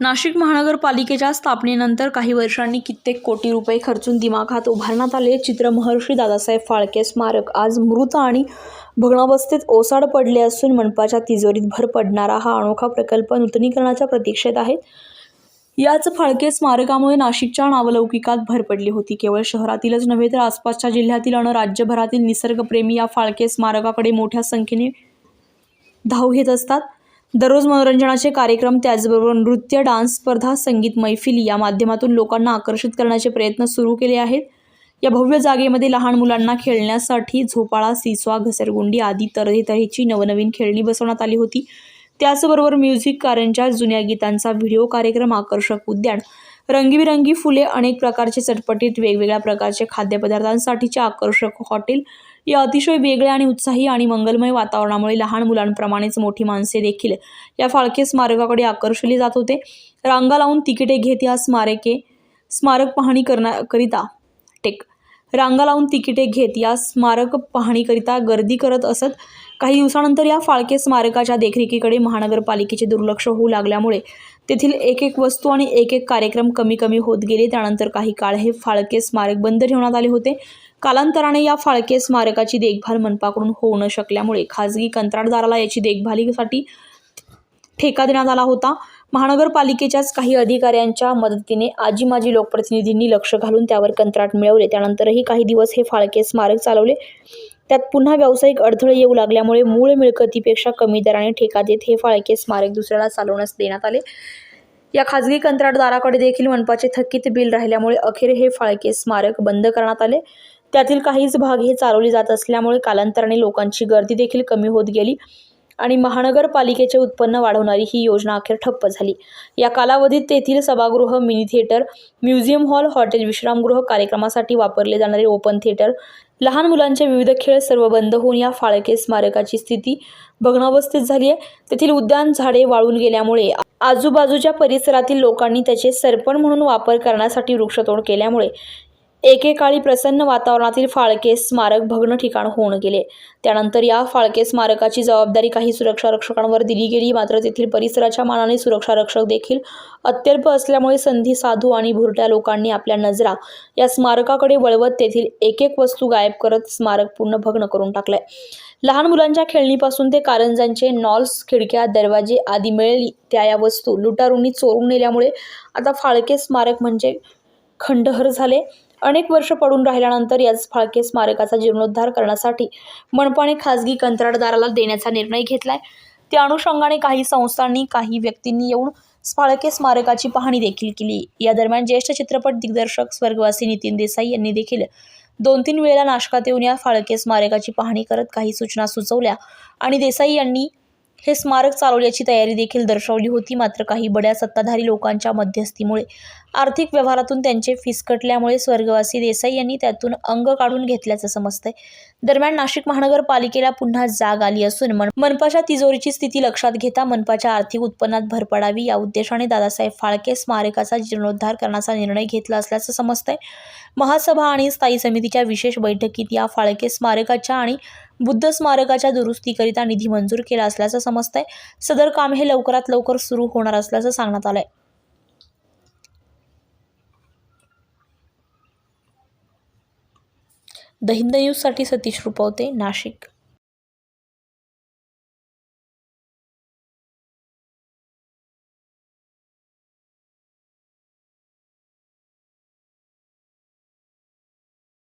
नाशिक महानगरपालिकेच्या स्थापनेनंतर काही वर्षांनी कित्येक कोटी रुपये खर्चून दिमाखात उभारण्यात आले. चित्र महर्षी दादासाहेब फाळके स्मारक आज मृत आणि भग्नावस्थेत ओसाड पडले असून मनपाच्या तिजोरीत भर पडणारा हा अनोखा प्रकल्प नूतनीकरणाच्या प्रतीक्षेत आहे. याच फाळके स्मारकामुळे नाशिकच्या नावलौकिकात भर पडली होती. केवळ शहरातीलच नव्हे तर आसपासच्या जिल्ह्यातील आणि राज्यभरातील निसर्गप्रेमी या फाळके स्मारकाकडे मोठ्या संख्येने धाव घेत असतात. दररोज मनोरंजनाचे कार्यक्रम त्याचबरोबर नृत्य डान्स स्पर्धा संगीत मैफिली या माध्यमातून लोकांना आकर्षित करण्याचे प्रयत्न सुरू केले आहेत. या भव्य जागेमध्ये लहान मुलांना खेळण्यासाठी झोपाळा सिसवा घसरगुंडी आदी तऱ्हेतऱ्हेची नवनवीन खेळणी बसवण्यात आली होती. त्याचबरोबर म्युझिक कारंच्या जुन्या गीतांचा व्हिडिओ कार्यक्रम आकर्षक उद्यान रंगीबिरंगी फुले अनेक प्रकारचे चटपटीत वेगवेगळ्या प्रकारचे खाद्यपदार्थांसाठीचे आकर्षक हॉटेल या अतिशय वेगळ्या आणि उत्साही आणि मंगलमय वातावरणामुळे लहान मुलांप्रमाणेच मोठी माणसे देखील या फाळके स्मारकाकडे आकर्षली जात होते. रांगा लावून तिकिटे घेत या स्मारके स्मारक पाहणी करण्याकरिता टेक रांगा लावून तिकिटे घेत या स्मारक पाहणीकरिता गर्दी करत असत. काही दिवसानंतर या फाळके स्मारकाच्या देखरेखीकडे महानगरपालिकेचे दुर्लक्ष होऊ लागल्यामुळे तेथील एक एक वस्तू आणि एक एक कार्यक्रम कमी कमी होत गेले. त्यानंतर काही काळ हे फाळके स्मारक बंद ठेवण्यात आले होते. कालांतराने या फाळके स्मारकाची देखभाल मनपाकडून होऊ न शकल्यामुळे खाजगी कंत्राटदाराला याची देखभालीसाठी ठेका देण्यात आला होता. महानगरपालिकेच्याच काही अधिकाऱ्यांच्या मदतीने आजी माजी लोकप्रतिनिधींनी लक्ष घालून त्यावर कंत्राट मिळवले. त्यानंतरही काही दिवस हे फाळके स्मारक चालवले. त्यात पुन्हा व्यावसायिक अडथळे येऊ लागल्यामुळे मूळ मिळकतीपेक्षा कमी दराने ठेका देत हे फाळके स्मारक दुसऱ्याला चालवण्यास देण्यात आले. या खाजगी कंत्राटदाराकडे देखील मनपाचे थकीत बिल राहिल्यामुळे अखेर हे फाळके स्मारक बंद करण्यात आले. त्यातील काहीच भाग हे चालवले जात असल्यामुळे कालांतराने लोकांची गर्दी देखील कमी होत गेली. आणि महानगरपालिकेचे उत्पन्न वाढवणारी ही योजना अखेर ठप्प झाली. या कालावधीत तेथील सभागृह mini theatre museum hall hotel विश्रामगृह कार्यक्रमासाठी वापरले जाणारे ओपन थिएटर लहान मुलांचे विविध खेळ सर्व बंद होऊन या फाळके स्मारकाची स्थिती भग्नावस्थेत झाली आहे. तेथील उद्यान झाडे वाळून गेल्यामुळे आजूबाजूच्या परिसरातील लोकांनी त्याचे सरपण म्हणून वापर करण्यासाठी वृक्षतोड केल्यामुळे एकेकाळी प्रसन्न वातावरणातील फाळके स्मारक भग्न ठिकाण होऊन गेले. त्यानंतर या फाळके स्मारकाची जबाबदारी काही सुरक्षा रक्षकांवर दिली गेली. मात्र तेथील परिसराच्या मानाने सुरक्षा रक्षक देखील अत्यल्प असल्यामुळे संधी साधू आणि भुरट्या लोकांनी आपल्या नजरा या स्मारकाकडे वळवत तेथील एक एक वस्तू गायब करत स्मारक पूर्ण भग्न करून टाकलंय. लहान मुलांच्या खेळणीपासून ते कारंजांचे नॉल्स खिडक्या दरवाजे आदी मिळेल त्या या वस्तू लुटारूंनी चोरून नेल्यामुळे आता फाळके स्मारक म्हणजे खंडहर झाले. अनेक वर्ष पडून राहिल्यानंतर याच फाळके स्मारकाचा जीर्णोद्धार करण्यासाठी मनपाने खाजगी कंत्राटदाराला देण्याचा निर्णय घेतलाय. त्या अनुषंगाने काही संस्थांनी काही व्यक्तींनी येऊन फाळके स्मारकाची पाहणी देखील केली. या दरम्यान ज्येष्ठ चित्रपट दिग्दर्शक स्वर्गवासी नितीन देसाई यांनी देखील दोन तीन वेळेला नाशकात येऊन या फाळके स्मारकाची पाहणी करत काही सूचना सुचवल्या आणि देसाई यांनी हे स्मारक चालवल्याची तयारी देखील दर्शवली होती. मात्र काही बड्या सत्ताधारी लोकांच्या मध्यस्थीमुळे आर्थिक व्यवहारातून त्यांचे फिसकटल्यामुळे स्वर्गवासी देसाई यांनी त्यातून अंग काढून घेतल्याचं समजतंय. दरम्यान नाशिक महानगरपालिकेला पुन्हा जाग आली असून मन मनपाच्या तिजोरीची स्थिती लक्षात घेता मनपाच्या आर्थिक उत्पन्नात भर पडावी या उद्देशाने दादासाहेब फाळके स्मारकाचा जीर्णोद्धार करण्याचा निर्णय घेतला असल्याचं समजतंय. महासभा आणि स्थायी समितीच्या विशेष बैठकीत या फाळके स्मारकाच्या आणि बुद्ध स्मारकाच्या दुरुस्तीकरिता निधी मंजूर केला असल्याचं समजतंय. सदर काम हे लवकरात लवकर सुरू होणार असल्याचं सांगण्यात आलंय. द हिंद न्यूजसाठी सतीश रुपवते नाशिक.